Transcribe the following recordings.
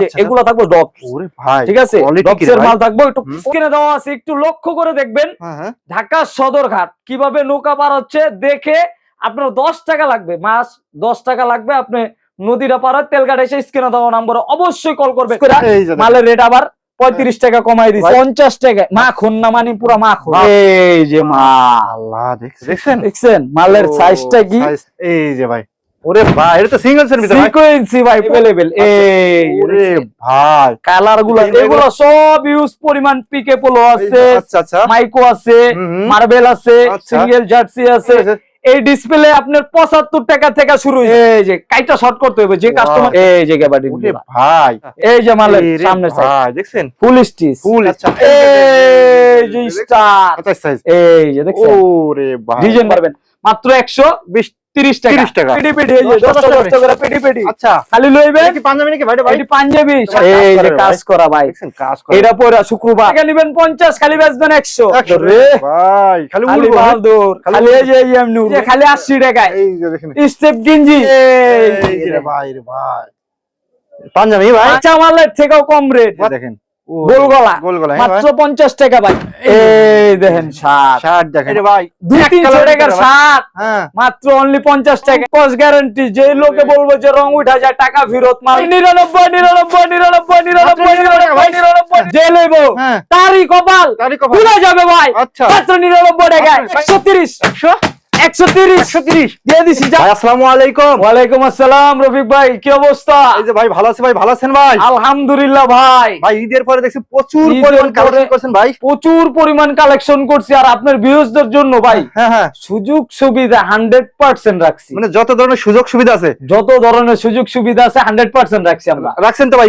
যে আচ্ছা। এগুলো থাকবে ঠিক আছে? ডপসের মাল থাকবে একটু কিনে দেওয়া আছে একটু লক্ষ্য করে দেখবেন। হ্যাঁ হ্যাঁ। ঢাকা সদরঘাট কীভাবে নৌকা পার হচ্ছে দেখে আপনার দশ টাকা লাগবে। মাস দশ টাকা লাগবে আপনি নদীটা হয়, তেলঘাট এসে স্ক্রিনে দেওয়া নাম্বার অবশ্যই কল করবে। মালের রেট আবার পঁয়ত্রিশ টাকা কমাই দিচ্ছে পঞ্চাশ টাকা। মাখন না মানে পুরো মাখন এই যে মাল দেখছেন? দেখছেন? মালের সাইজটা কি? এই যে ভাই। ওরে ভাই এটা তো সিঙ্গেল সের ভিতরে সিকোয়েন্সি ভাই অ্যাভেলেবল এই ওরে ভাই কালারগুলো এগুলো সব ইউজ পরিমাণ পিকে পোলো আছে আচ্ছা আচ্ছা। মাইকো আছে মার্বেল আছে আচ্ছা। সিঙ্গেল জার্সি আছে। এই ডিসপ্লে আপনার পঁচাত্তর টাকা থেকে শুরু এই যে কাইটা শর্ট করতে হবে যে কাস্টমার এই যে গ্যাবাডি ভাই। এই যে মাল সামনে দেখছেন? ফুল স্টিচ ফুল এই যে স্টার আচ্ছা, আচ্ছা, এই যে দেখছেন? ওরে ভাই। ডিজাইন পারবেন মাত্র 120 30 টাকা। 30 টাকা। খালি লইবে কি পাঞ্জাবি নাকি? ভাই ভাই। খালি বেচবেন 100 খালি উড়বো খালি বাহাদুর খালি ভাই পাঞ্জাবি ভাই? থেকেও কম রেট। দেখেন। গোলগলা। টাকা ভাই। লোকে বলব যে রং উঠা টাকা ফেরত মাল। 99 99 99 99 যে লইবো তারই কপাল। ভুলে যাবে ভাই। আচ্ছা। দিয়ে দিছি যা। ভাই আসসালামু আলাইকুম। ওয়ালাইকুম আসসালাম রফিক ভাই কি অবস্থা? এই যে ভাই ভালো আছে ভাই ভালো আছেন ভাই? আলহামদুলিল্লাহ ভাই। ভাই ঈদের পরে দেখছি প্রচুর পরিমাণ কালেকশন করছেন ভাই। প্রচুর পরিমাণ কালেকশন করছি আর আপনার ভিউজদের জন্য ভাই। হ্যাঁ হ্যাঁ। সুযোগ সুবিধা হান্ড্রেড পার্সেন্ট রাখছি। মানে যত ধরনের সুযোগ সুবিধা আছে। যত ধরনের সুযোগ সুবিধা আছে হান্ড্রেড পার্সেন্ট রাখছি আমরা। রাখছেন তো ভাই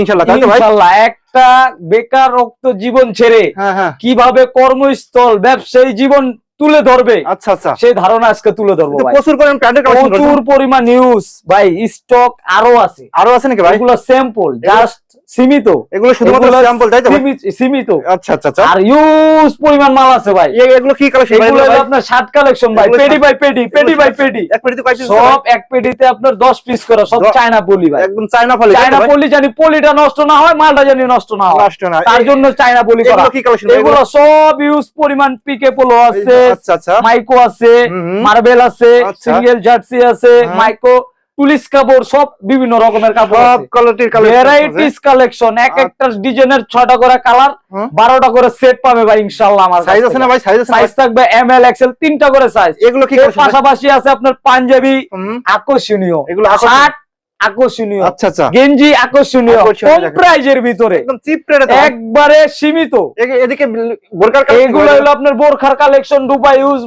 একটা বেকারত্ব জীবন ছেড়ে হ্যাঁ হ্যাঁ। কীভাবে কর্মস্থল ব্যবসায়ী জীবন তুলে ধরবে। আচ্ছা আচ্ছা। সেই ধারণা আজকে তুলে ধরবো প্রচুর পরিমাণ প্যান্টের কালেকশন প্রচুর পরিমাণ নিউজ ভাই স্টক আরও আছে। আরও আছে নাকি ভাই? এগুলো স্যাম্পল জাস্ট সীমিত। এগুলো শুধুমাত্র স্যাম্পল তাই তো সীমিত- আচ্ছা আচ্ছা আচ্ছা। আর ইউজ পরিমাণ মাল আছে ভাই। এগুলো কি কালেকশন ভাই? এগুলো? আপনার শার্ট কালেকশন ভাই বাই পেডি পেডি বাই পেডি এক পেটিতে কয় আছে সব এক পেডিতে আপনার দশ পিস করে সব চায়না পলি ভাই। একদম চায়না ফলে চায়না পলি জানি পলিটা নষ্ট না হয় মালটা জানি নষ্ট না হয়। নষ্ট না তার জন্য চায়না পলি করা। এগুলো কি কালেকশন এগুলো সব ইউজ পরিমাণ পিকে পোলো আছে আচ্ছা আচ্ছা। মাইকো আছে। মার্বেল আছে আচ্ছা। সিঙ্গেল জার্সি আছে হ্যাঁ। মাইকো পুলিশ কাপড় সব বিভিন্ন রকমের কাপড় সব কোয়ালিটির ভ্যারাইটিস কালেকশন এক। একটা ডিজাইনের ছটা করে কালার হুম। বারোটা করে সেট পাবে ভাই ইনশাল্লাহ আমার সাইজ আছে না ভাই? সাইজ আছে সাইজ থাকবে এম এল এক্সেল তিনটা করে সাইজ এগুলো কি পাশাপাশি আছে আপনার পাঞ্জাবি আকর্ষণীয়। এগুলো শার্ট আকর্ষণীয়। আচ্ছা আচ্ছা। গেঞ্জি আকর্ষণীয়। কম প্রাইজের ভিতরে। একদম চিপ রেটে একবারে সীমিত। এদিকে বোরকার এইগুলো হলো আপনার বোরখার কালেকশন দুবাই ইউজ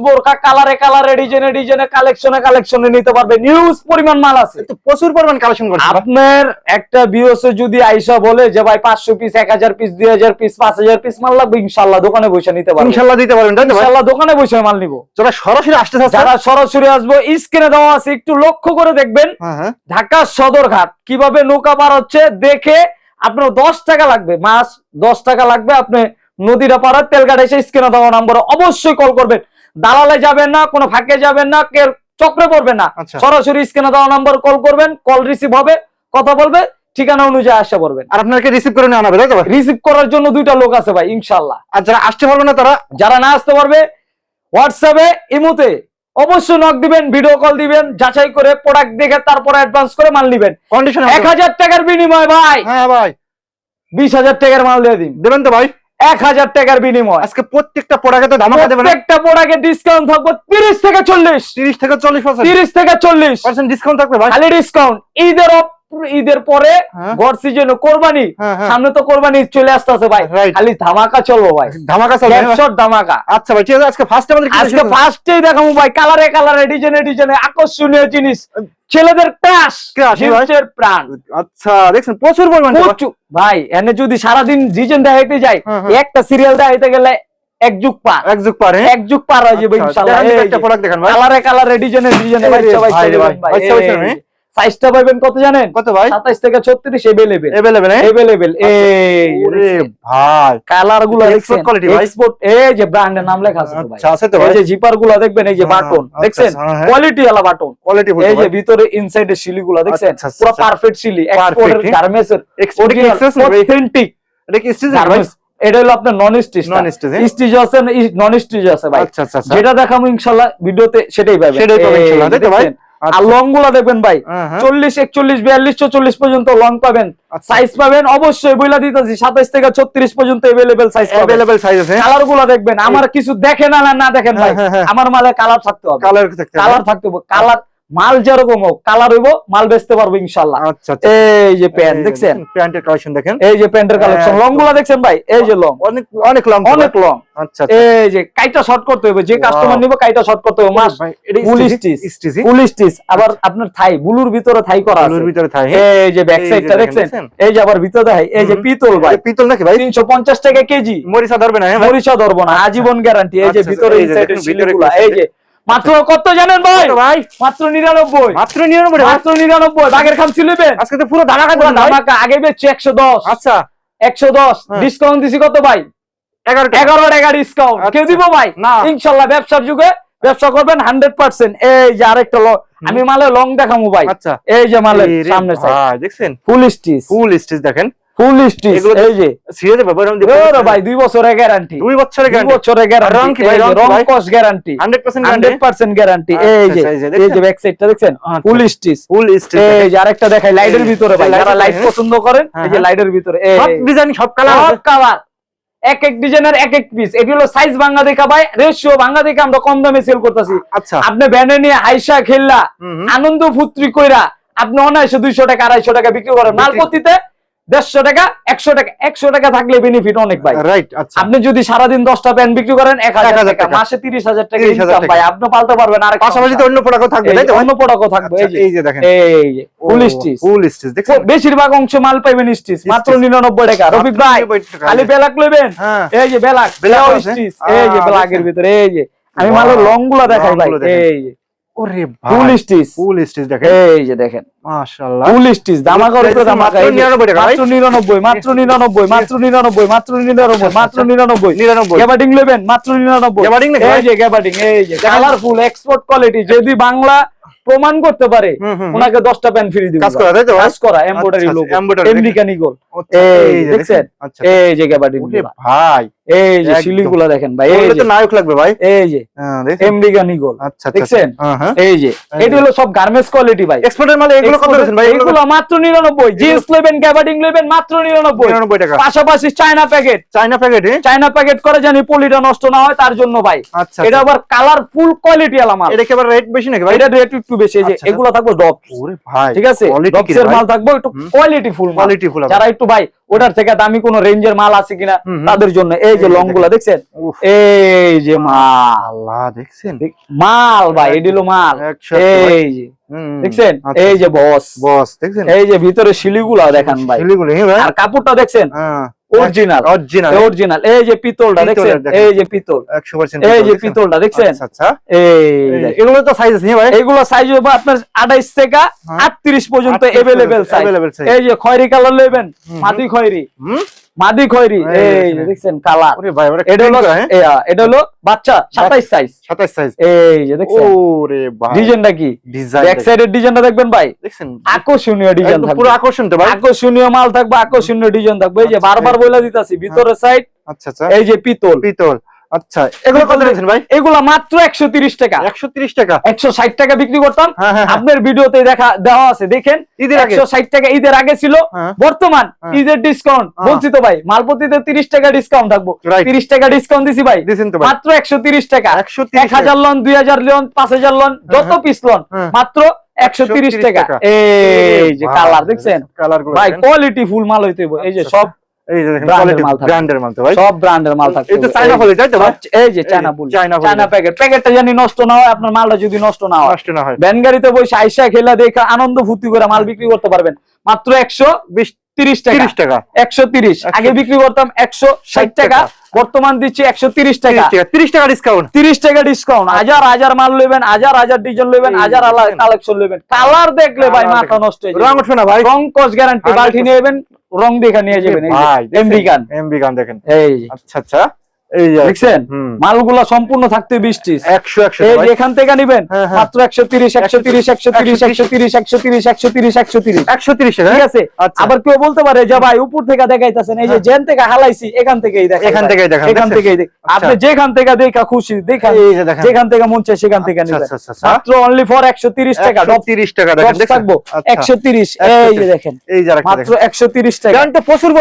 কালারে কালারে ডিজাইনে ডিজাইনে কালেকশনে কালেকশনে নিতে পারবেন পরিমাণ মাল আছে। তো প্রচুর পরিমাণ কালেকশন করছেন ভাই। আপনার একটা বিওসে যদি আইসা বলে যে ভাই পাঁচশো পিস এক হাজার পিস দুই হাজার পিস পাঁচ হাজার পিস মাল লাগবে ইনশাল্লাহ দোকানে বসে নিতে পারব। ইনশাল্লাহ দিতে পারবেন তাই তো ভাই? ইনশাল্লাহ দোকানে বসে মাল নিবো। যারা সরাসরি আসতে চাচ্ছে যারা সরাসরি আসব স্ক্রিনে দেওয়া আছে একটু লক্ষ্য করে দেখবেন। হ্যাঁ হ্যাঁ। ঢাকা সদরঘাট কীভাবে নৌকা পার হচ্ছে দেখে আপনার দশ টাকা লাগবে। মাস দশ টাকা লাগবে আপনি নদীটা হয়, তেলঘাট এসে স্ক্রিনে দেওয়া নম্বরে অবশ্যই কল করবেন। দালালে যাবেন না কোনো ফাঁকে যাবেন না কে চক্রে পড়বেন না। আচ্ছা। সরাসরি স্ক্রিনে দেওয়া নম্বর কল করবেন কল রিসিভ হবে কথা বলবে ঠিকানা অনুযায়ী আসা পড়বেন। আর আপনাকে রিসিভ করে নেওয়া হবে তাই তো রিসিভ করার জন্য দুইটা লোক আছে ভাই ইনশাল্লাহ আর যারা আসতে পারবে না তারা যারা না আসতে পারবে হোয়াটসঅ্যাপে ইমুতে অবশ্যই নক দিবেন ভিডিও কল দিবেন যাচাই করে প্রোডাক্ট দেখে তারপর অ্যাডভান্স করে মাল নিবেন। কন্ডিশন এক হাজার টাকার বিনিময় ভাই। হ্যাঁ ভাই। বিশ হাজার টাকার মাল দিয়ে দিন। দেবেন তো ভাই। এক হাজার টাকার বিনিময়। আজকে প্রত্যেকটা প্রোডাক্টে তো ধামাকা দেবেন প্রত্যেকটা প্রোডাক্টে ডিসকাউন্ট থাকবে তিরিশ থেকে চল্লিশ। তিরিশ থেকে চল্লিশ পার্সেন্ট তিরিশ থেকে চল্লিশ। পার্সেন্ট ডিসকাউন্ট থাকবে ভাই। খালি ডিসকাউন্ট ঈদের অপ- ঈদের পরে হ্যাঁ। গড় সিজন কোরবানি। হ্যাঁ হ্যাঁ। সামনে তো কোরবানি চলে আসতেছে ভাই। খালি ধামাকা চলবো ভাই। ধামাকা চলবে ধামাকা। আচ্ছা ভাই ঠিক আছে আজকে ফার্স্ট আমাদের কি আজকে ফার্স্টেই দেখাবো ভাই কালারে কালারে ডিজাইনে ডিজাইনে আকর্ষণীয় জিনিস। ছেলেদের ক্রাশ। জিন্সের প্রাণ। আচ্ছা দেখছেন প্রচুর পরিমাণ প্রচুর। ভাই এনে যদি সারাদিন ডিজাইন দেখাইতে যাই। একটা সিরিয়াল দেখাইতে গেলে এক যুগ পার। এক যুগ পারে এক যুগ পার হয়ে যাবে আচ্ছা, ইনশাআল্লাহ একটা প্রোডাক্ট দেখান ভাই। কালারে কালারে ডিজাইনে ডিজাইনে ভাই সবাই ভাই ভাই, ভাই সাইজটা পাবেন কত জানেন? কত ভাই? সাতাইশ থেকে ছত্রিশ এভেলেবেল এভেলেবেল এভেলেবেল এই ওরে ভাই। কালারগুলো দেখছেন? export ভাই? এক্সপোর্ট এই যে ব্র্যান্ডের নাম লেখা আছে ভাই। আচ্ছা আছে তো এই যে জিপারগুলা দেখবেন এই যে হ্যাঁ, বাটন আচ্ছা, দেখছেন? আচ্ছা, হ্যাঁ। কোয়ালিটি আলা বাটন কোয়ালিটি এই যে ভিতরে ইনসাইড এর শিলি গুলা দেখছেন? আচ্ছা, আচ্ছা, পুরো আচ্ছা। পারফেক্ট শিলি। Perfect, এক্সপোর্টের হ্যাঁ? গার্মেন্টস অথেন্টিক এটা কি স্টিচ ভাই গার্মেন্টস এটা হলো আপনার non stitch non stitch stitch আছে নন স্টিচ আছে ভাই। আচ্ছা আচ্ছা আচ্ছা। যেটা দেখাবো ইনশাল্লাহ ভিডিওতে সেটাই পাবেন। সেটাই পাবেন এই ইনশাল্লাহ, তাই তো ভাই? আর লংগুলা দেখবেন ভাই হ্যাঁ, হ্যাঁ। চল্লিশ একচল্লিশ বিয়াল্লিশ চল্লিশ পর্যন্ত লং পাবেন আচ্ছা। সাইজ পাবেন অবশ্যই বইলা দিতেছি সাতাইশ থেকে ছত্রিশ পর্যন্ত এভেলেবেল সাইজ এভেলেবেল সাইজ আছে কালারগুলা দেখবেন আমার কিছু দেখেন না না দেখেন ভাই হ্যাঁ, হ্যাঁ। আমার মালে কালার থাকতে হবে কালার থাকতে হবে। কালার থাকতে হবে কালার মাল যেরকম হোক কালার হইব মাল বেচতে পারব ইনশাল্লাহ আচ্ছা আচ্ছা। এই যে প্যান্ট দেখছেন? প্যান্টের কালেকশন দেখেন। এই যে প্যান্টের কালেকশন হ্যাঁ, লংগুলা দেখছেন ভাই? এই যে লং। অনেক অনেক লং অনেক লং আচ্ছা এই যে কাইটা শর্ট করতে হবে যে কাস্টমার নিবে কাইটা শর্ট করতে হবে মাস full stitch stitch stitch full stitch আবার আপনার থাই বুলুর ভিতরে থাই করা আছে। আলুর ভিতরে থাকে এই যে ব্যাক এই যে সাইডটা দেখেন, দেখছেন? দেখছেন? এই যে আবার ভিতরে এই যে পিতল ভাই। পিতল নাকি ভাই? টাকা কেজি। মরিচা ধরবে না হ্যাঁ মরিচা ধরবো না আজীবন গ্যারান্টি এই যে ভিতরে এই যে ভিতরে এই যে মাত্র কত জানেন ভাই? ভাই? মাত্র নিরানব্বই। মাত্র নিরানব্বই। মাত্র নিরানব্বই। বাগের খাম ছিলেবেন? আজকে তো পুরো ধামাকা ধামাকা আগে বেচছি একশো দশ। আচ্ছা। একশো দশ। হ্যাঁ। ডিসকাউন্ট দিছি কত ভাই? এগারো এগারো টাকা ডিসকাউন্ট আচ্ছা। কেউ দিব ভাই? না। ইনশাল্লাহ ব্যবসার যুগে ব্যবসা করবেন হান্ড্রেড পার্সেন্ট। এই যে আরেকটা ল- আমি মালে লং দেখামু ভাই। আচ্ছা। এই যে মালে সামনে দেখছেন? ফুল স্টিচ ফুল স্টিচ দেখেন। ফুল স্টিচ এই যে। সিরিয়াসে ব্যাপার আমি ওরে ভাই দুই বছরের গ্যারান্টি দুই বছরের দুই গ্যারান্টি বছরের আর রং কি ভাই, রং কি রং ভাই? কস guarantee 100% hundred guarantee percent guarantee এই যে এই যে এই যে দেখছেন? ব্যাক সাইডটা দেখছেন। ফুল স্টিচ ফুল স্টিচ এই যে আরেকটা দেখাই লাইটের ভিতরে ভাই যারা লাইট পছন্দ করেন এই যে। লাইটের ভিতরে এই সব ডিজাইন সব কালার সব কালার এক এক ডিজাইনের এক এক পিস এটি হলো সাইজ ভাঙা দেখা ভাই রেশিও ভাঙা দেখে আমরা কম দামে সেল করতেছি। আচ্ছা। আপনি ব্যানে নিয়ে হাইসা খেললা। আনন্দ ফুত্রি কইরা আপনি অনায়াসে দুইশো টাকা আড়াইশো টাকা বিক্রি করেন। মালপত্তিতে দেড়শো টাকা একশো টাকা একশো টাকা থাকলে বেনিফিট অনেক ভাই। রাইট আচ্ছা। আপনি যদি সারাদিন দশটা প্যান্ট বিক্রি করেন এক হাজার টাকা। মাসে তিরিশ হাজার টাকা ইনকাম ভাই আপনি পালতে পারবেন আর পাশাপাশি অন্য থাকবে অন্য থাকবে এই আচ্ছা, যে দেখেন। এই যে ফুল স্টিচ ফুল স্টিচ দেখছেন? বেশিরভাগ অংশ মাল পাইবেন স্টিচ মাত্র Stitch। নিরানব্বই টাকা। রফিক ভাই খালি বেলাক লইবেন। হ্যাঁ। এই যে বেলাক বেলাক স্টিচ এই যে বেলাকের ভিতরে এই যে। আমি মালের লংগুলা দেখাই ভাই। এই যে। ওরে ফুল ভাই স্টিচ ফুল স্টিচ দেখেন। এই যে দেখেন মাশাআল্লাহ। ফুল স্টিচ ধামাকা মাত্র 99 টাকা, মাত্র নিরানব্বই মাত্র নিরানব্বই মাত্র নিরানব্বই মাত্র নিরানব্বই মাত্র নিরানব্বই। 99 গ্যাবার্ডিং নেবেন মাত্র গ্যাবার্ডিং এই যে গ্যাবার্ডিং এই যে কালারফুল এক্সপোর্ট কোয়ালিটি যদি বাংলা প্রমাণ করতে পারে। ওনাকে দশটা প্যান ফ্রি দিব। কাজ করা তাই তো ভাই? কাজ করা এমব্রয়ডারি আচ্ছা, লোগো embroidery আমেরিকান ইগল আচ্ছা, এই দেখছেন? আচ্ছা এই যে গ্যাবার্ডিং ভাই এই যে। শিলিগুলা দেখেন ভাই এই যে। নায়ক লাগবে ভাই। এই যে। হ্যাঁ দেখছেন আমেরিকান ইগল আচ্ছা আচ্ছা দেখছেন? হ্যাঁ হ্যাঁ। এই যে। এটি। হলো সব গার্মেন্টস কোয়ালিটি ভাই। এক্সপোর্টের মাল এগুলো কত ভাই? এগুলো মাত্র নিরানব্বই। জিন্স নেবেন গ্যাবার্ডিং নেবেন মাত্র নিরানব্বই। 99 টাকা। পাশাপাশি China packet China packet China packet করে জানি পলিটা নষ্ট না হয় তার জন্য ভাই। আচ্ছা এটা আচ্ছা। আবার কালারফুল কোয়ালিটি আলা মাল এটা কি আবার রেট বেশি নাকি ভাই? এটা রেট একটু বেশি যে আচ্ছা, এগুলো থাকবে ডপ ওরে ভাই ঠিক আছে? ডপসের মাল থাকবে একটু কোয়ালিটি ফুল কোয়ালিটি ফুল যারা একটু ভাই ওটার থেকে দামি কোন রেঞ্জের মাল আছে কিনা। তাদের জন্য। এই যে লংগুলা দেখছেন? এই যে মাল। আল্লাহ দেখছেন? মাল ভাই এডিলো মাল। এই যে দেখছেন? আচ্ছা, এই যে বস বস দেখছেন? এই যে ভিতরে শিলিগুলা দেখান ভাই। হ্যাঁ আর কাপড়টা দেখছেন? হ্যাঁ। অরিজিনাল অরিজিনাল অরিজিনাল এই যে পিতলটা দেখছেন? এই যে পিতল। 100% এই যে পিতলটা দেখছেন? আচ্ছা আচ্ছা। এই এগুলো তো সাইজ আছে হ্যাঁ ভাই। এগুলো সাইজ হবে আপনার আঠাইশ থেকে হ্যাঁ। আটত্রিশ পর্যন্ত 38 এভেলেবেল সাইজ এই যে খয়রি কালার নেবেন মাটি খয়রি। হুম? মাদি খয়রি এই দেখছেন কালার ওরে ভাই এটা হলো হ্যাঁ? এটা হলো বাচ্চা সাতাইশ সাইজ 27 সাইজ এই যে দেখছেন। ওরে ভাই। ডিজাইনটা কি? ডিজাইন ব্যাক সাইডের ডিজাইনটা দেখবেন ভাই? দেখছেন? আকর্ষণীয় ডিজাইন থাকবে। পুরো আকর্ষণ তো ভাই। আকর্ষণীয় মাল থাকবে আকর্ষণীয় ডিজাইন থাকবে। এই যে আচ্ছা, বারবার বইলা বলে দিতাছি ভিতরের সাইড আচ্ছা আচ্ছা। এই যে পিতল। পিতল। আচ্ছা এগুলো কত দিয়েছেন ভাই? এগুলা মাত্র টাকা। 130 টাকা? বিক্রি করতাম। হ্যাঁ হ্যাঁ হ্যাঁ। আপনার ভিডিওতে দেখা দেওয়া আছে দেখেন। ঈদের আগে? একশো ষাট টাকা ঈদের আগে ছিল। বর্তমান। ঈদের ডিসকাউন্ট। বলছি তো ভাই মালপতিতে তিরিশ টাকা ডিসকাউন্ট থাকব। রাইট তিরিশ টাকা ডিসকাউন্ট দিছি ভাই। দিয়েছেন তো ভাই। মাত্র একশো তিরিশ টাকা। 130 এক হাজার লন দুই হাজার লন পাঁচ হাজার লন যত। Piece lawn. মাত্র একশো তিরিশ 130 টাকা। টাকা। এই যে কালার দেখছেন? ভাই কোয়ালিটি ফুল মাল হইতে এই যে আচ্ছা, সব এই দেখেন brand এর কোয়ালিটি মাল ব্র্যান্ডের মাল ভাই। সব ব্র্যান্ডের মাল থাকবে। এই চায়না ফলে তাই তো ভাই? এই যে চায়না যে চায়না প্যাকেট প্যাকেটটা জানি নষ্ট না হয় আপনার মালটা যদি নষ্ট না হয়। নষ্ট না হয়। ভ্যান গাড়িতে বসে আইসা খেলা দেখা আনন্দ ফুর্তি করে মাল বিক্রি করতে পারবেন। মাত্র একশো 20 তিরিশ টাকা। 30 টাকা। একশো তিরিশ। আগে বিক্রি করতাম একশো ষাট টাকা। বর্তমান দিচ্ছি একশো তিরিশ টাকা। 30 টাকা। ডিসকাউন্ট তিরিশ টাকা ডিসকাউন্ট হাজার হাজার মাল নেবেন হাজার হাজার ডিজাইন নেবেন হাজার। কালেকশন নেবেন। কালার দেখলে ভাই মাথা নষ্ট হয়ে রং যাবে উঠবে না ভাই। রং কস গ্যারান্টি 100% বালতি নিয়ে যাবেন রং দেখা নিয়ে যাবেন এমবি গান। এমবি গান দেখেন। এই আচ্ছা আচ্ছা। দেখছেন? মালগুলা সম্পূর্ণ থাকতে বৃষ্টি। 100 100 এই এখান থেকে নিবেন হ্যাঁ, হ্যাঁ। মাত্র একশো তিরিশ একশো তিরিশ একশো তিরিশ একশো তিরিশ একশো তিরিশ একশো তিরিশ একশো তিরিশ। 130 টাকা ঠিক আছে? আচ্ছা। আবার কেউ বলতে পারে যে ভাই উপর থেকে দেখাইতেছেন এই যে হ্যাঁ। জেন থেকে হালাইছি এখান থেকেই দেখেন এখান। থেকেই দেখান, এখান? থেকেই আচ্ছা। আপনি যেখান থেকে দেখা খুশি দেখান। যেখান থেকে মন চায় সেখান থেকে আচ্ছা, নিবেন। মাত্র অনলি ফর একশো তিরিশ টাকা। 130 টাকা দেখেন থাকব। একশো তিরিশ এই যে দেখেন। এই মাত্র একশো তিরিশ টাকা। প্রচুর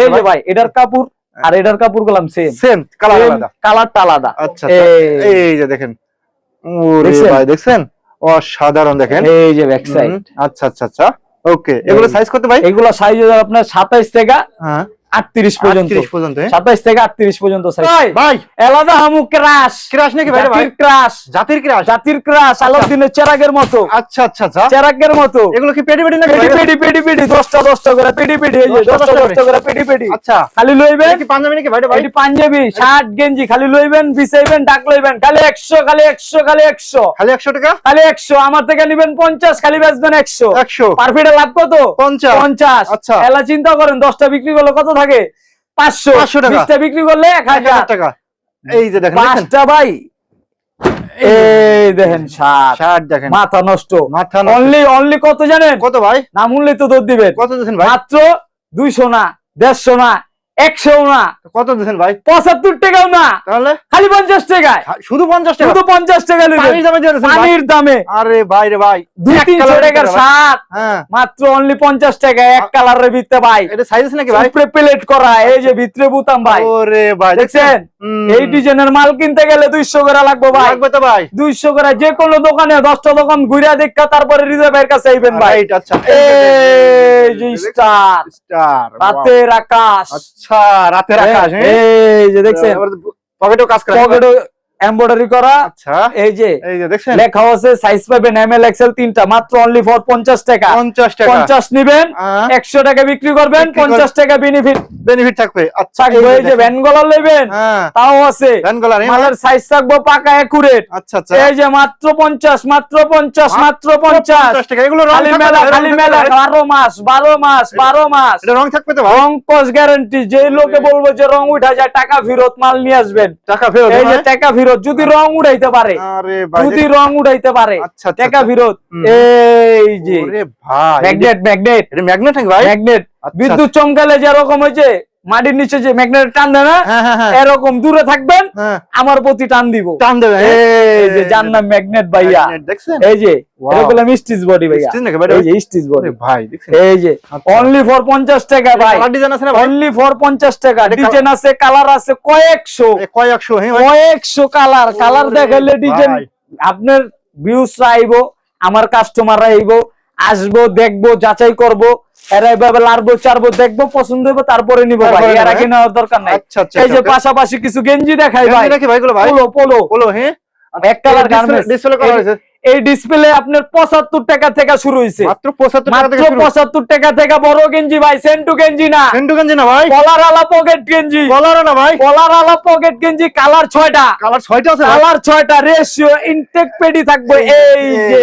এই যে ভাই এটার কাপড় আর এটার কাপড় গুলাম সেম সেম কালার আলাদা। কালারটা আলাদা। আচ্ছা আচ্ছা। এই। যে দেখেন। ওরে? ভাই দেখছেন? অসাধারণ দেখেন। এই যে ব্যাক সাইড আচ্ছা আচ্ছা আচ্ছা। ওকে এগুলো সাইজ করতে ভাই? এগুলো সাইজ আপনার সাতাইশ থেকে হ্যাঁ। 38 পর্যন্ত। হ্যাঁ? সাতাইশ থেকে আটত্রিশ পর্যন্ত সাইজ ভাই! আলাদা হামু ক্রাশ ক্রাশ নাকি ভাই জাতির ক্রাশ জাতির ক্রাশ জাতির ক্রাশ আলাউদ্দিনের চেরাগের মতো। আচ্ছা আচ্ছা আচ্ছা। চেরাগের মতো। এগুলো কি পেডি পেডি নাকি পেডি পেডি পেডি পেডি দশটা দশটা করে পেডি পেডি এই যে দশটা দশটা দশটা দশটা করে। পেডি পেডি আচ্ছা। খালি লইবেন। কি পাঞ্জাবি নাকি ভাই ভাই? পাঞ্জাবি শার্ট গেঞ্জি খালি লইবেন বিছাইবেন ডাক লইবেন। খালি একশো খালি একশো খালি একশো। খালি 100 টাকা? খালি একশো আমার থেকে নিবেন পঞ্চাশ খালি বেচবেন একশো। 100 পারফিটে লাভ কত? 50 পঞ্চাশ। আচ্ছা। এলা চিন্তা করেন দশটা বিক্রি করলে কত থাকে পাঁচশো। 500 টাকা। বিক্রি করলে এক হাজার। টাকা। এই যে দেখেন পাঁচটা ভাই। এই দেখেন শার্ট শার্ট দেখেন। মাথা নষ্ট। মাথা অনলি অনলি কত জানেন? কত ভাই? নাম উনলেই তো দৌড় দিবেন। কত দেখেন ভাই? মাত্র দুইশো না দেড়শো না। একশো না। কত দিছেন ভাই? পঁচাত্তর টাকাও না। তাহলে? খালি পঞ্চাশ টাকায়। শুধু 50 টাকা? শুধু পঞ্চাশ টাকা পানির দামে আরে ভাই রে ভাই দুই তিনশো টাকার হ্যাঁ। মাত্র অনলি পঞ্চাশ টাকা এক কালারের ভিতরে ভাই। এটা সাইজ নাকি ভাই? প্লেট করা এই যে ভিতরে বুতাম ভাই। ওরে ভাই দেখছেন? এই ডিজাইনের মাল কিনতে গেলে দুইশো করে লাগবে ভাই। লাগবে তো ভাই। দুইশো করে যে কোনো দোকানে দশটা দোকান ঘুরে দেখা তারপরে ভাইয়ের কাছে আইবেন ভাই। আচ্ছা। এই যে স্টার স্টার রাতের আকাশ। আচ্ছা। রাতের আকাশ হ্যাঁ? এই যে দেখছেন পকেটেও কাজ করে পকেটে এমব্রয়ডারি করা আচ্ছা। এই যে এই যে দেখছেন? লেখা আছে সাইজ পাবেন এম এল এক্সেল তিনটা মাত্র অনলি ফর পঞ্চাশ টাকা। 50 টাকা। পঞ্চাশ নিবেন হ্যাঁ, একশো টাকা বিক্রি করবেন বিক্রি করবেন। পঞ্চাশ টাকা বেনিফিট বেনিফিট থাকবে। আচ্ছা এই যে দেখেন। ভ্যান গলার নেবেন হ্যাঁ। তাও আছে। ভ্যান গলার মালের সাইজ থাকব পাকা একুরেট আচ্ছা আচ্ছা। এই যে মাত্র পঞ্চাশ মাত্র পঞ্চাশ মাত্র 50 টাকা। এগুলো রং খালি মেলা খালি মেলা তো ভাই? বারো মাস বারো মাস বারো মাস। এটা রং থাকবে তো রং কস গ্যারান্টি যে লোকে বলব যে রং উঠা যায় টাকা ফেরত মাল নিয়ে আসবেন। টাকা ফেরত এই যে টাকা ফেরত যদি রং উড়াইতে পারে যদি রং উড়াইতে পারে একা আচ্ছা, টাকা আচ্ছা। ফেরত হুম। এই যে ভাই ম্যাগনেট ম্যাগনেট। ম্যাগনেট ভাই? ম্যাগনেট। আচ্ছা, বিদ্যুৎ চমকালে যেরকম হয়েছে মাটির নিচে যে ম্যাগনেট টান দেয় না হ্যাঁ হ্যাঁ হ্যাঁ। এরকম দূরে থাকবেন আমার প্রতি টান দিব। টান দেবে? এই যে যার নাম ম্যাগনেট ভাইয়া। এই যে Wow. স্টিচ বডি ভাইয়া। ভাই এই যে স্টিচ বডি ভাই এই যে। অনলি ফর পঞ্চাশ টাকা ভাই। ডিজাইন আছে না অনলি ফর পঞ্চাশ টাকা। এটা ডিজাইন আছে কালার আছে কয়েকশো। কয়েকশো হ্যাঁ কয়েকশো কালার কালার ডিজাইন। আপনার ভিউস আইবো আমার কাস্টমাররা আইবো। আসব দেখব যাচাই করব এরা এভাবে লাড়বো চারবো দেখব পছন্দ হইবো তারপরে নিবো ভাই। তারপরে এর নেওয়ার দরকার নাই। আচ্ছা আচ্ছা এই যে আচ্ছা। পাশাপাশি কিছু গেঞ্জি দেখাই ভাই। গেঞ্জি ভাই গুলো ভাই। Polo polo. হ্যাঁ? এক কালার গার্মেন্টস ডিসপ্লে এই ডিসপ্লে আপনার পঁচাত্তর টাকা থেকে শুরু হয়েছে মাত্র 75 টাকা থেকে শুরু। পঁচাত্তর টাকা থেকে বড় গেঞ্জি ভাই সেন্টু গেঞ্জি না। সেন্টু গঞ্জি না ভাই। কলার আলা পকেট গেঞ্জি। কলারও না ভাই। কলার আলা পকেট গেঞ্জি কালার ছয়টা। কালার ছয়টা আছে কালার ছয়টা রেশিও ইনটেক পেডি থাকবে। এই যে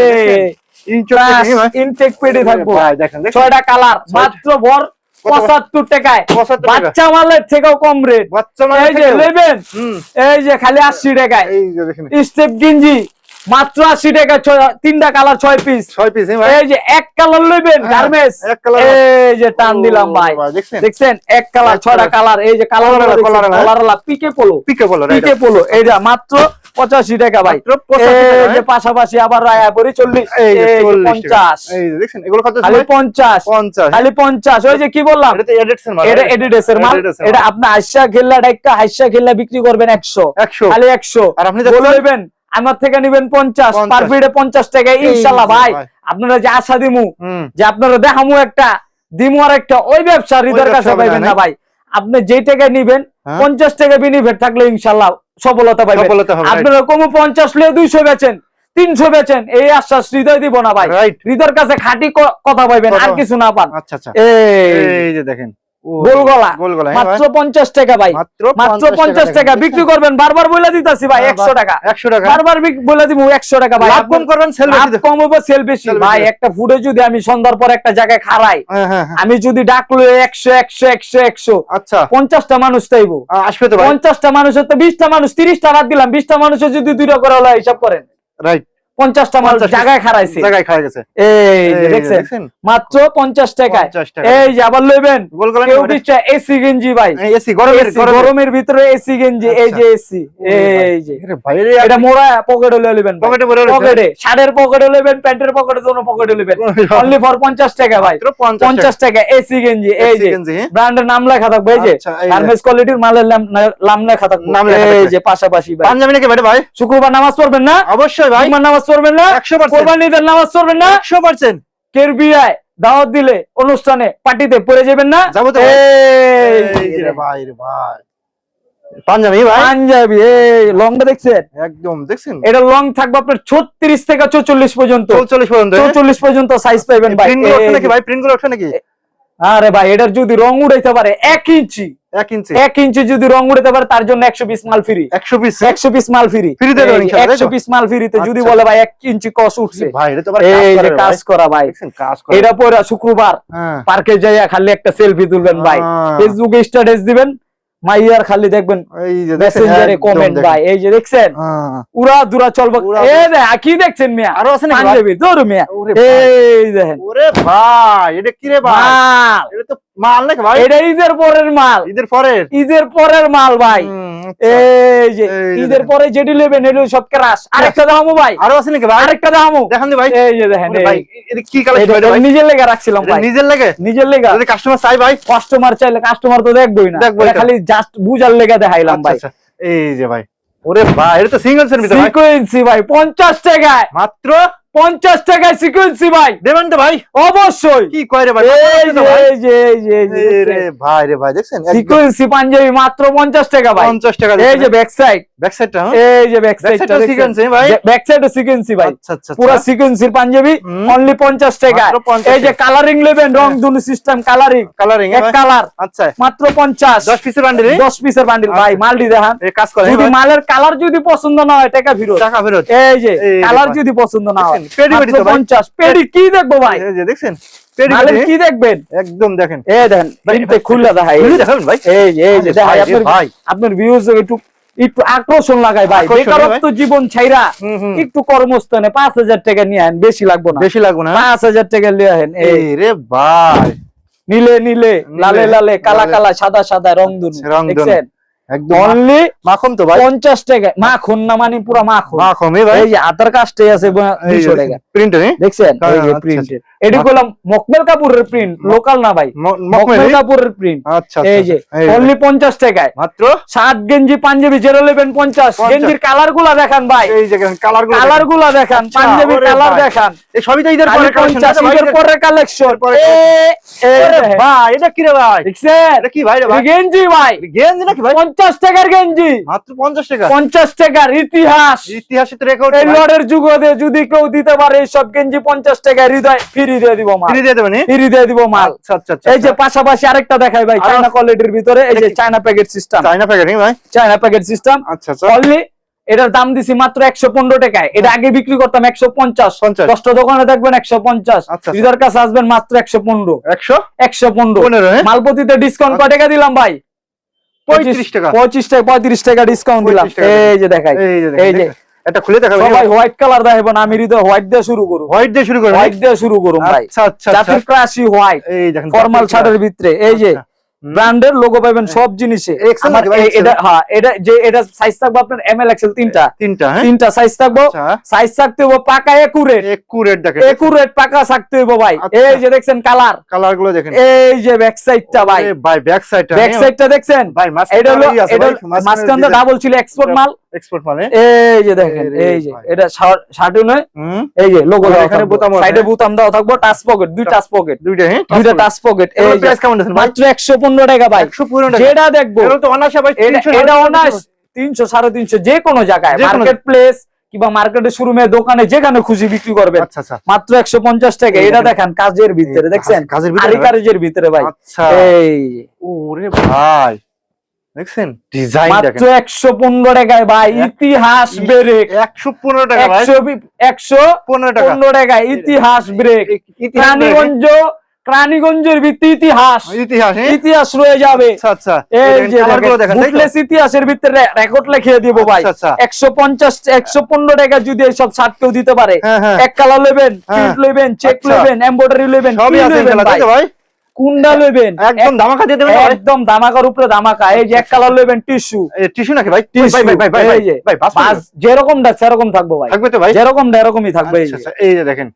ইনটেক থাকব। ছয়টা কালার মাত্র ভর? পঁচাত্তর টাকায়। বাচ্চা মালের থেকেও কম রেট এই যে নেবেন এই যে খালি আশি টাকায়। এই যে দেখেন। স্টেপ গেঞ্জি মাত্র আশি টাকা তিনটা কালার ছয় পিস ছয় পিস এই যে এক কালার লইবেন হ্যাঁ, গার্মেন্টস। এই যে টান দিলাম ভাই। দেখছেন? এক কালার ছয়টা কালার এই যে colour PK polo PK right PK polo এইটা মাত্র পঁচাশি টাকা ভাই। মাত্র 85 টাকা, এই যে হ্যাঁ? পাশাপাশি আবার আয়া পরি চল্লিশ এই যে এই যে 40 টাকা। পঞ্চাশ। খালি পঞ্চাশ। খালি পঞ্চাশ। ওই যে কি বললাম? এটা এডিডেস এর মাল এটা আপনি হাইসা খেললা ডাইকা হাইসা খেললা বিক্রি করবেন একশো। 100 খালি একশো। আর আপনি বলে যাচ্ছেন নেবেন আমার থেকে নিবেন পঞ্চাশ। 50 পার পিডে পঞ্চাশ টাকা। ইনশাল্লাহ ভাই। আপনারা যে আশা দিমু যে আপনারা দেখামু একটা দিমু আর একটা ওই ব্যবসা হৃদয়ের কাছে পাইবেন না ভাই। আপনি যে টাকা নিবেন হ্যাঁ। পঞ্চাশ টাকা বেনিফিট থাকলে ইনশাল্লাহ সফলতা পাবেন আপনারা কমু পঞ্চাশ লিয়ে দুইশো বেছেন তিনশো বেছেন এই আশ্বাস হৃদয় দিব না ভাই। রাইট হৃদয়ের কাছে খাটি কথা পাইবেন আর কিছু না পান আচ্ছা আচ্ছা। এই যে দেখেন। হ্যাঁ মাত্র পঞ্চাশ টাকা ভাই। মাত্র মাত্র পঞ্চাশ টাকা বিক্রি করবেন বারবার বলে দিতেছি ভাই একশো টাকা। একশো টাকা। বারবার বলে দিব একশো টাকা ভাই। কম করবেন। কম হবে সেল বেশি। ভাই একটা ফুডে যদি আমি সন্ধ্যার পর একটা জায়গায় খাড়াই হ্যাঁ হ্যাঁ হ্যাঁ। আমি যদি ডাকলো একশো একশো একশো একশো আচ্ছা। পঞ্চাশটা মানুষ চাইব আসবে তো পঞ্চাশটা মানুষের তো বিশটা মানুষ তিরিশটা বাদ দিলাম। বিশটা মানুষের যদি দুইটা করে হিসাব করেন। রাইট পঞ্চাশটা মানুষ 50 জায়গায় খাড়াইছে। জায়গায় খাওয়া গেছে। এই যে এই যে দেখছেন? দেখছেন? মাত্র পঞ্চাশ টাকায়। এই যে আবার লইবেন। গোল গলা কেউ দিচ্ছে এসি গেঞ্জি ভাই। এসি গরমের গরমের। গরমের ভিতরে এসি গেঞ্জি এই যে এসি। এই যে। আরে ভাই রে এটা মোড়া পকেটে লয়ে নেবেন পকেটে পকেটে। শার্টের পকেটে নেবেন প্যান্টের পকেটে দোনো পকেটে অনলি ফর পঞ্চাশ টাকা ভাই। মাত্র 50 টাকা। পঞ্চাশ টাকা এসি গেঞ্জি এই যে। হ্যাঁ? ব্র্যান্ডের নাম লেখা থাকবে এই যে। আচ্ছা, গার্মেন্টস কোয়ালিটির মালের নাম- লেখা থাকবে। নাম এই যে পাশাপাশি ভাই। পাঞ্জাবি নাকি ভাই ভাই? শুক্রবার নামাজ পড়বেন না? অবশ্যই ভাই। নামাজ পড়বেন না 100% কোরবানিদের নামাজ পড়বেন না। 100% কের বিয়ায় দাওয়াত দিলে অনুষ্ঠানে পার্টিতে পড়ে যাবেন না। পাঞ্জাবি ভাই? পাঞ্জাবি এই লংটা দেখছেন? একদম দেখছেন? এটা লং থাকবে আপনার ছত্রিশ থেকে চৌচল্লিশ পর্যন্ত। 44 পর্যন্ত হ্যাঁ? চৌচল্লিশ পর্যন্ত সাইজ পাইবেন ভাই। প্রিন্টগুলো নাকি ভাই? প্রিন্টগুলো ওঠে নাকি? আরে ভাই এটার যদি রং উড়াইতে পারে এক ইঞ্চি। এক ইঞ্চি। এক ইঞ্চি যদি রং উড়াইতে পারে তার জন্য একশো পিস মাল ফ্রি 100 পিস একশো পিস মাল ফ্রি একশো পিস মাল ফ্রিতে যদি আচ্ছা। বলে ভাই এক ইঞ্চি কস উঠছে। এই কাজ যে কাজ করা ভাই। এটা পরে শুক্রবার। হ্যাঁ। পার্কে যাইয়া খালি একটা সেলফি তুলবেন ভাই। ফেসবুকে স্ট্যাটাস দিবেন মাইয়ার খালি দেখবেন এই মেসেঞ্জারে কমেন্ট ভাই এই যে দেখছেন? হ্যাঁ। উড়া দুরা চলবো। এ কি দেখছেন মিয়া? আরও আছে? পাঞ্জাবি দৌড় মিয়া। এই দেখেন। ওরে ভাই এটা কি রে ভাই? মাল। এটা তো মাল নাকি ভাই? এটা ঈদের পরের মাল। ঈদের পরের? ঈদের পরের মাল ভাই। এই যে ঈদের পরে যেটি নেবেন এটি সব ক্রাশ। আরেকটা দামও ভাই। আরও আছে নাকি ভাই? আরেকটা দামও দেখান ভাই। এই যে দেখেন ভাই কি কালেকশন নিজের লেগে রাখছিলাম ভাই। নিজের লাগে? নিজের লেগা। যদি কাস্টমার চাই ভাই? কাস্টমার চাইলে কাস্টমার তো দেখবোই না। তো। খালি জাস্ট বুঝার লেগে দেখাইলাম আচ্ছা, ভাই। আচ্ছা। এই যে ভাই। ওরে ভাই এটা তো সিঙ্গেল ভাই। সিকোয়েন্সি ভাই পঞ্চাশ টাকায়। মাত্র পঞ্চাশ টাকায় সিকুয়েন্সি ভাই। দেবেন তো ভাই। অবশ্যই। কি কয় রে ভাই? ভাই? রে ভাই দেখছেন? সিকোয়েন্সি পাঞ্জাবি মাত্র পঞ্চাশ টাকা ভাই। 50 টাকা এই যে ব্যাক সাইড ব্যাক সাইডটা এই যে ব্যাক ব্যাক সাইডটা সিকোয়েন্সি ভাই। ব্যাক সাইডে সিকোয়েন্সি ভাই। পুরো। পাঞ্জাবি অনলি পঞ্চাশ টাকা। এই যে কালারিং নেবেন রং। সিস্টেম কালারিং কালারিং এক কালার আচ্ছা। মাত্র পঞ্চাশ। 10 পিসের বান্ডিল দশ পিসের বান্ডিল ভাই আচ্ছা। মালটি দেখান। কাজ করে যদি মালের কালার যদি পছন্দ না হয় টাকা ফেরত। টাকা ফেরত। এই যে কালার যদি পছন্দ না হয়। পেডি পেডি ভাই। 50 পেডি কি দেখব ভাই? এই যে দেখছেন? পেডি পেডি কি দেখবেন? একদম দেখেন। এই দেখেন প্রিন্টে খুললা দেখাই। খুলে দেখাবেন ভাই? এই যে এই যে দেখাই আপনার ভাই। আপনার ভিউজ একটু একটু আকর্ষণ লাগাই ভাই। বেকারত্ব জীবন ছাইরা। একটু কর্মস্থানে পাঁচ হাজার টাকা নিয়ে আহেন বেশি লাগবো না। বেশি লাগবে না? পাঁচ হাজার টাকা নিয়ে আহেন এই। রে ভাই। নীলে নীলে লালে লালে কালা কালা সাদা সাদা রং দুনু। দেখছেন? একদম অনলি মাখন তো ভাই। পঞ্চাশ টাকা মাখন না মানে পুরা মাখন। মাখন ভাই। এই যে আছে দুইশো টাকা। প্রিন্ট দেখছেন? এই যে প্রিন্টের এটি করলাম মকমেল কাপুরের প্রিন্ট লোকাল না ভাই। মকমেল কাপুরের প্রিন্ট আচ্ছা এই আচ্ছা। যে অনলি পঞ্চাশ টাকায়। মাত্র? গেঞ্জি পাঞ্জাবি জিরো লেভেন পঞ্চাশ। পঞ্চাশ। গেঞ্জির কালারগুলা দেখান ভাই। এই যে কালার কালারগুলা দেখান আচ্ছা, পাঞ্জাবি কালার দেখান। সবই তো ঈদের পরে পঞ্চাশ ঈদের পরের কালেকশন ভাই এটা কি রে ভাই? এটা কি ভাই রে ভাই? গেঞ্জি ভাই। গেঞ্জি নাকি ভাই? পঞ্চাশ টাকার গেঞ্জি। মাত্র 50 টাকা? পঞ্চাশ টাকার ইতিহাস। ইতিহাসে তো রেকর্ড এই লড়ের যুগে যদি কেউ দিতে পারে এই সব গেঞ্জি পঞ্চাশ টাকা হৃদয় ফিরি দিয়ে দিব মাল। ফ্রি দিয়ে দেবেন ফিরি দিয়ে দিব মাল। আচ্ছা আচ্ছা আচ্ছা। এই যে পাশাপাশি আরেকটা দেখাই ভাই চায়না কোয়ালিটির ভিতরে এই যে চায়না প্যাকেট সিস্টেম চাইনা প্যাকেটিং ভাই? চায়না প্যাকেট সিস্টেম আচ্ছা আচ্ছা। অনলি এটার দাম দিছি মাত্র একশো পনেরো টাকায়। এটা আগে বিক্রি করতাম একশো পঞ্চাশ। 50 দশটা দোকানে দেখবেন একশো পঞ্চাশ। হৃদয়ের কাছে আসবেন মাত্র একশো পনেরো। 100 একশো পনেরো। 15 হ্যাঁ? মালপতিতে ডিসকাউন্ট কয় টাকা দিলাম ভাই? 35 টাকা। পঁচিশ টাকা পঁয়ত্রিশ টাকা ডিসকাউন্ট দিলাম। এই যে দেখাই। এই যে এটা খুলে দেখাবেন সবাই হোয়াইট কালার দেখাবো না আমি হৃদয় হোয়াইট দিয়ে শুরু করুন। হোয়াইট দিয়ে শুরু করবেন? হোয়াইট দিয়ে শুরু করুন ভাই। আচ্ছা আচ্ছা জাতির ক্রাশি হোয়াইট এই দেখেন ফর্মাল শার্টের ভিতরে। এই যে। ব্র্যান্ডের লোগো পাবেন সব জিনিসে। XL আমার নাকি ভাই, এ- XL? এটা হ্যাঁ এটা যে এটা সাইজ থাকবে আপনার এম এল এক্সেল তিনটা। তিনটা হ্যাঁ। তিনটা সাইজ থাকব। আচ্ছা। সাইজ থাকতে পাকা একুরেট একুরেট দেখেন। একুরেট পাকা থাকতে হবে ভাই। আচ্ছা। এই যে দেখছেন কালার কালারগুলো দেখেন। এই যে ব্যাক সাইডটা ভাই। ভাই ব্যাক সাইডটা ব্যাক সাইডটা দেখছেন? ভাই এটা হলো এটা মাঝখানে ডাবল ছিল এক্সপোর্ট মাল। এক্সপোর্ট মানে? এই যে দেখেন এই যে এটা শার্ট নয় এই যে লোগো এখানে বোতাম সাইডে বোতাম দেওয়া থাকব টাচ পকেট দুই টাচ পকেট দুইটা হ্যাঁ দুইটা টাচ পকেট এই প্রাইস কেমন ভাই মাত্র একশো পনেরো টাকা ভাই। 115 টাকা। যেটা দেখব এগুলো তো ভাই এটা 300 এটা তিনশো। সাড়ে তিনশো যে কোনো জায়গায় মার্কেট প্লেস কিংবা মার্কেটে শোরুমে দোকানে যেখানে খুশি বিক্রি করবেন। আচ্ছা আচ্ছা। মাত্র একশো পঞ্চাশ টাকা এটা দেখেন। কাজের ভিতরে দেখছেন? কাজের ভিতরে ভাই? কাজের ভিতরে ভাই। আচ্ছা। এই ওরে ভাই। দেখছেন? ডিজাইন মাত্র টাকায় ভাই ইতিহাস ব্রেক একশো পনেরো টাকা ভাই। টাকা। ইতিহাস ব্রেক। রানীগঞ্জ রানীগঞ্জের ভিত্তি ইতিহাস। ইতিহাস হ্যাঁ? ইতিহাস রয়ে যাবে। আচ্ছা আচ্ছা। এই যে? বুটলেস ইতিহাসের ভিতরে রেকর্ড লিখিয়ে দিব ভাই। আচ্ছা। একশো পঞ্চাশ একশো পনেরো টাকা যদি এইসব শার্ট কেউ দিতে পারে। হ্যাঁ হ্যাঁ। এক কালার নেবেন হ্যাঁ। প্রিন্ট নেবেন চেক। নেবেন এমব্রয়ডারি নেবেন সবই আছে ভাই? কুন্ডা নেবেন একদম ধামাকা দিয়ে দেবেন একদম ধামাকার উপরে ধামাকা। এই যে এক কালার লইবেন টিস্যু। টিস্যু নাকি ভাই? ভাই ভাই ভাই ভাই ভাই যেরকমটা সেরকম থাকব ভাই। থাকবে তো ভাই? যেরকমটা এরকমই থাকবে আচ্ছা, আচ্ছা, এই যে দেখেন।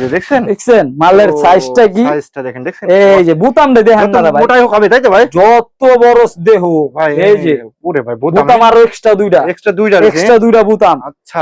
যে দেখছেন? দেখছেন? মালের সাইজটা কি? দেখেন এই যে বুতাম দেখেন না ভাই। মোটাই হবে তাই তো ভাই? যত বড় দেহ ভাই এই যে ওরে ভাই বুতাম। আরও এক্সট্রা দুইটা। এক্সট্রা দুইটা এক্সট্রা দুইটা বুতাম। আচ্ছা।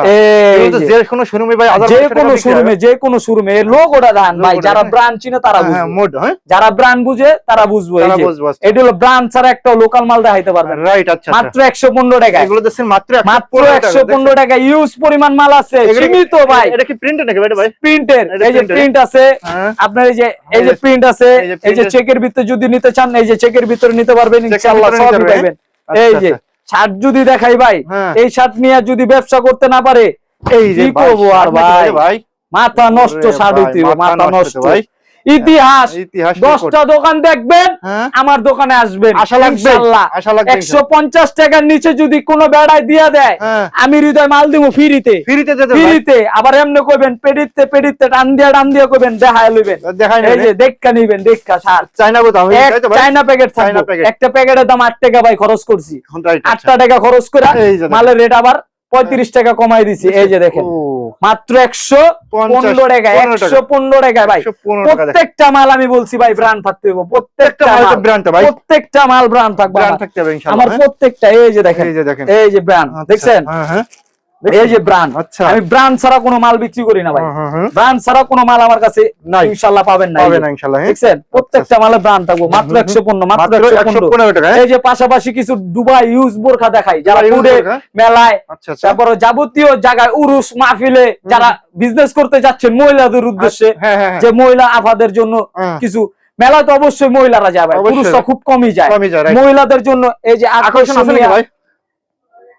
এই যে যে কোনো শোরুমে ভাই যে কোনো শোরুমে যে কোনো শোরুমে লোক ওটা ধান ভাই যারা দেয়। ব্র্যান্ড চিনে তারা হ্যাঁ মোড হ্যাঁ। যারা ব্র্যান্ড বুঝে তারা বুঝবে এই যে। বুঝব এটা হলো ব্র্যান্ড ছাড়া একটা লোকাল মাল দেখাইতে পারবেন। রাইট আচ্ছা আচ্ছা। মাত্র একশো পনেরো টাকা এগুলো দেখছেন মাত্র মাত্র একশো পনেরো টাকা ইউজ পরিমাণ মাল আছে সীমিত ভাই। এটা কি প্রিন্ট নাকি ভাই। প্রিন্টের এই যে প্রিন্ট আছে হ্যাঁ। আপনার এই যে এই যে প্রিন্ট আছে এই যে এই যে printed- চেকের ভিতরে যদি নিতে চান এই যে চেকের ভিতরে নিতে পারবেন ইনশাআল্লাহ সবই পাবেন আচ্ছা, এই যে আচ্ছা। শার্ট যদি দেখাই ভাই হ্যাঁ। এই শার্ট নিয়ে যদি ব্যবসা করতে না পারে এই যে কি করব আর ভাই? ভাই? মাথা নষ্ট শার্ট হইতে মাথা নষ্ট ভাই। ইতিহাস। দশটা দোকান দেখবেন হ্যাঁ। আমার দোকানে আসবেন। আশা লাগবে একশো পঞ্চাশ টাকার নিচে যদি কোনো বেড়ায় দিয়ে দেয় হ্যাঁ। আমি হৃদয় মাল দিব ফ্রিতে। ফ্রিতে আবার এমনি কইবেন পেডিতে পেডিতে টান দিয়া টান দিয়া কইবেন দেখায় লইবেন। দেখাই এই যে দেখা নিবেন দেখা সার। চাইনা বোতাম তাই চাইনা প্যাকেট একটা প্যাকেটের দাম আট টাকা ভাই খরচ করছি। আটটা টাকা খরচ করে। মালের রেট আবার পঁয়ত্রিশ টাকা কমাই দিছি এই যে দেখেন। মাত্র একশো পনেরো টাকা একশো পনেরো টাকা ভাই। 115 টাকা দেখেন। প্রত্যেকটা মাল আমি বলছি ভাই ব্র্যান্ড থাকতে হবে প্রত্যেকটা প্রত্যেকটা মাল ব্র্যান্ড থাকবে আমার। হ্যাঁ? প্রত্যেকটা এই যে দেখেন। এই যে দেখেন। এই যে ব্র্যান্ড আচ্ছা, দেখছেন? হ্যাঁ হ্যাঁ। এই যে ব্র্যান্ড আচ্ছা আমি ব্র্যান্ড ছাড়া কোনো মাল বিক্রি করি না ভাই হ্যাঁ, হ্যাঁ, হ্যাঁ। ব্র্যান্ড ছাড়া কোনো মাল আমার কাছে নাই। ইনশাল্লাহ পাবেন না এই পাবে যে। না ইনশাআল্লাহ হ্যাঁ? দেখছেন প্রত্যেকটা মালে ব্র্যান্ড থাকব মাত্র হুম, হুম। একশো পনেরো মাত্র মাত্র একশো একশো পনেরো পনেরো টাকা হ্যাঁ? এই যে পাশাপাশি কিছু দুবাই ইউজ বোরখা দেখাই যারা টুডে মেলায় আচ্ছা আচ্ছা যাবতীয় জায়গায় উরুস মাহফিলে যারা বিজনেস করতে যাচ্ছেন মহিলাদের উদ্দেশ্যে হ্যাঁ হ্যাঁ যে মহিলা আফাদের জন্য হ্যাঁ। কিছু মেলায় তো অবশ্যই মহিলারা যাবে। পুরুষরা খুব কমই যায়. মহিলাদের জন্য এই যে আকর্ষণ আছে নাকি ভাই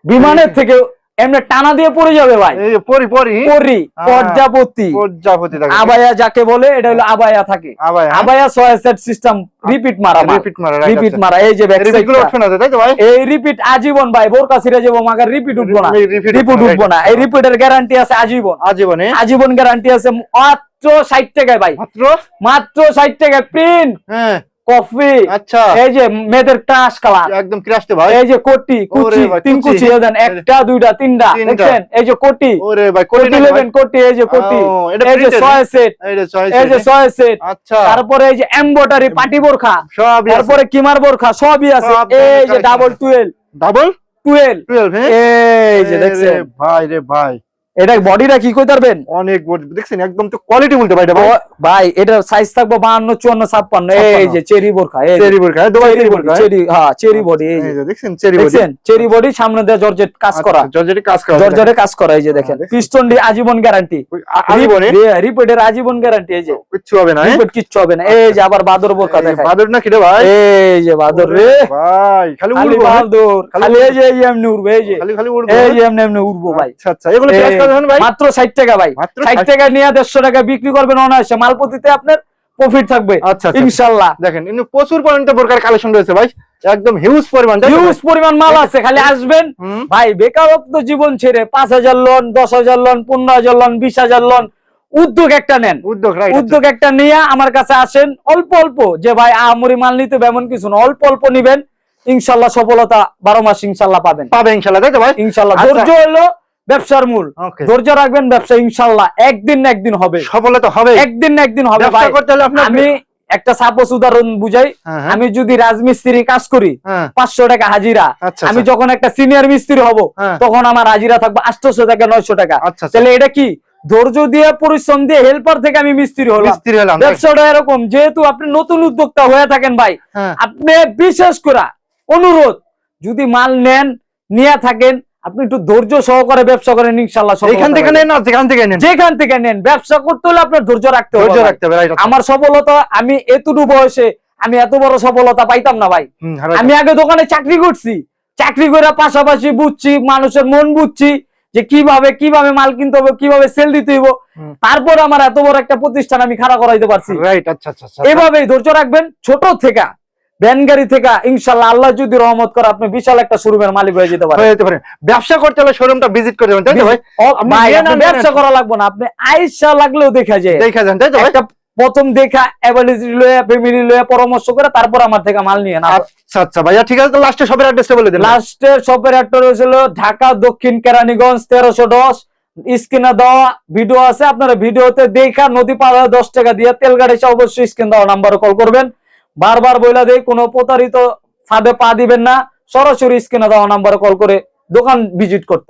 বিমানের থেকে এমনি টানা দিয়ে পড়ে যাবে ভাই। এই পরি পরি। পরি হ্যাঁ। পর্যাপতি প্রজাপতি দেখেন আবায়া যাকে বলে এটা হলো আবায়া থাকে। আবায়া ছয় সেট সিস্টেম রিপিট মারা রিপিট মারা রিপিট। মারা এই যে অপশন আছে তাই তো ভাই? এই রিপিট আজীবন ভাই বোরকা ছিড়ে যাব মাগার রিপিট উঠবো না। রিপিট উঠবো না. এই রিপিটের গ্যারান্টি আছে আজীবন। আজীবনে? আজীবন গ্যারান্টি আছে মাত্র ষাট টাকায় ভাই। মাত্র? মাত্র ষাট টাকায় প্রিন্ট হ্যাঁ। কফি আচ্ছা। এই যে মেয়েদের কালার একদম ক্রাশতে ভাই। এই যে কোটি কুচি তিন কুচি। দেন একটা দুইটা তিনটা। দেখছেন? এই যে কোটি। ওরে ভাই কোটি কোটি নেবেন কোটি এই যে কোটি। এই যে ছয় সেট এই যে ছয় সেট আচ্ছা। তারপরে এই যে এমব্রয়ডারি পাটি বোরখা। আছে। তারপরে কিমার বোরখা সবই আছে। এই যে ডাবল আছে। টুয়েলভ ডাবল টুয়েলভ 12 হ্যাঁ? এই যে দেখছেন। ভাই রে ভাই। এটা বডিটা কি কই পারবেন অনেক বড় দেখছেন? একদম তো কোয়ালিটি বলতে ভাই এটা ভাই। এটা সাইজ থাকব বাহান্ন চুয়ান্ন ছাপ্পান্ন। এই যে চেরি বোরখা এই চেরি বোরকা হ্যাঁ, দুবাই চেরি বোরকা চেরি হ্যাঁ? চেরি বডি এই যে। দেখছেন? চেরি বডি দেখছেন? চেরি বডি সামনে দিয়ে জর্জেট কাজ করা। জর্জেটি কাজ করা জর্জরে কাজ করা এই যে দেখেন। পিস্টন ডি আজীবন গ্যারান্টি আজীবনে? রিপিটের আজীবন গ্যারান্টি এই যে। কিচ্ছু হবে না হ্যাঁ? রিপিট কিচ্ছু হবে না। এই যে আবার বাদর বোরখা দেখায় বাদর না কি রে ভাই? এই যে বাদর রে। ভাই খালি উড়বো হ্যাঁ? বাদর খালি এই যে এমনি উড়বে এই যে। খালি খালি উড়বো এই হ্যাঁ? যে এমনি এমনি উড়বো ভাই। আচ্ছা আচ্ছা এগুলো ভাই মাত্র ষাট টাকা ভাই। ষাট 60 টাকা নিয়ে দেড়শো টাকা বিক্রি করবেন অনায়াসে। মালপতিতে আপনার প্রফিট থাকবে। আচ্ছা আচ্ছা ইনশাল্লাহ। দেখেন প্রচুর পরিমাণে বোরকার কালেকশন রয়েছে ভাই। একদম হিউজ পরিমাণ? হিউজ পরিমাণ মাল আছে খালি আসবেন। ভাই বেকারত্ব জীবন ছেড়ে পাঁচ হাজার লোন দশ হাজার লোন পনেরো হাজার লোন বিশ হাজার লোন উদ্যোগ একটা নেন। উদ্যোগ উদ্যোগ একটা নিয়ে আমার কাছে আসেন। অল্প অল্প যে ভাই আমরি মাল নিতে এমন কিছু না। অল্প অল্প নিবেন। ইনশাল্লাহ সফলতা বারো মাস ইনশাল্লাহ পাবেন। পাবে ইনশাআল্লাহ তাই তো ভাই? ইনশাল্লাহ। আচ্ছা। ধৈর্য হলো ব্যবসার মূল। ধৈর্য রাখবেন ব্যবসা ইনশাল্লাহ একদিন না একদিন হবে। সফলতা হবে একদিন না একদিন হবে ব্যবসা করতে হলে আপনার আমি একটা সাপোজ উদাহরণ বুঝাই। হ্যাঁ, হ্যাঁ, আমি যদি রাজমিস্ত্রি কাজ করি হ্যাঁ। পাঁচশো টাকা হাজিরা। আচ্ছা আমি আচ্ছা, যখন একটা সিনিয়র মিস্ত্রি হব। তখন আমার হাজিরা থাকবে আটশোশো টাকা নয়শো টাকা। আচ্ছা তাহলে এটা কি? ধৈর্য দিয়ে পরিশ্রম দিয়ে হেল্পার থেকে আমি মিস্ত্রি হলাম। মিস্ত্রি ব্যবসাটা এরকম যেহেতু আপনি নতুন উদ্যোক্তা হয়ে থাকেন ভাই আপনি বিশেষ করে অনুরোধ যদি মাল নেন নিয়ে থাকেন আপনি একটু ধৈর্য সহকারে ব্যবসা করেন ইনশাল্লাহ থেকে নেন না যেখান থেকে নেন। যেখান থেকে নেন ব্যবসা করতে হলে আপনার ধৈর্য রাখতে হবে ধৈর্য রাখতে হবে আচ্ছা। আমার সফলতা আমি এতটুকু বয়সে আমি এত বড় সফলতা পাইতাম না ভাই। আমি আগে দোকানে চাকরি করছি। চাকরি করে পাশাপাশি বুঝছি মানুষের মন বুঝছি যে কীভাবে কীভাবে মাল কিনতে হবে কীভাবে সেল দিতে হইব। তারপর আমার এত বড় একটা প্রতিষ্ঠান আমি খাড়া করাইতে পারছি। আচ্ছা আচ্ছা। এভাবেই ধৈর্য রাখবেন ছোট থেকে। ভ্যান গাড়ি থেকে ইনশাল্লাহ আল্লাহ যদি রহমত করে আপনি বিশাল একটা শোরুমের মালিক হয়ে যেতে পারেন। যেতে ব্যবসা করতে হলে শোরুমটা ভিজিট করে যাবেন তাই তো ভাই? ভাই, নিয়ে আপনি নেন, ব্যবসা করা লাগবে না আপনি আইসা লাগলেও দেখা যায়। দেখা যান তাই তো একটা প্রথম দেখা লয়ে ফ্যামিলি লয়ে পরামর্শ করে তারপর আমার থেকে মাল নিয়ে না আচ্ছা আচ্ছা ভাইয়া ঠিক আছে তো লাস্টে সবের অ্যাড্রেসটা বলে দিন। লাস্টের শপের একটা রয়েছিল ঢাকা দক্ষিণ কেরানীগঞ্জ তেরোশো দশ স্ক্রিনে দেওয়া ভিডিও আছে আপনারা ভিডিওতে দেখা নদী হয়ে দশ টাকা দিয়ে তেল গাড়ি অবশ্যই স্ক্রিন দেওয়া নাম্বারে কল করবেন। বারবার বইলা দেয় কোনো প্রতারিত ফাঁদে পা দিবেন না, সরাসরি স্ক্রিনে দেওয়া নাম্বারে কল করে দোকান ভিজিট করতে।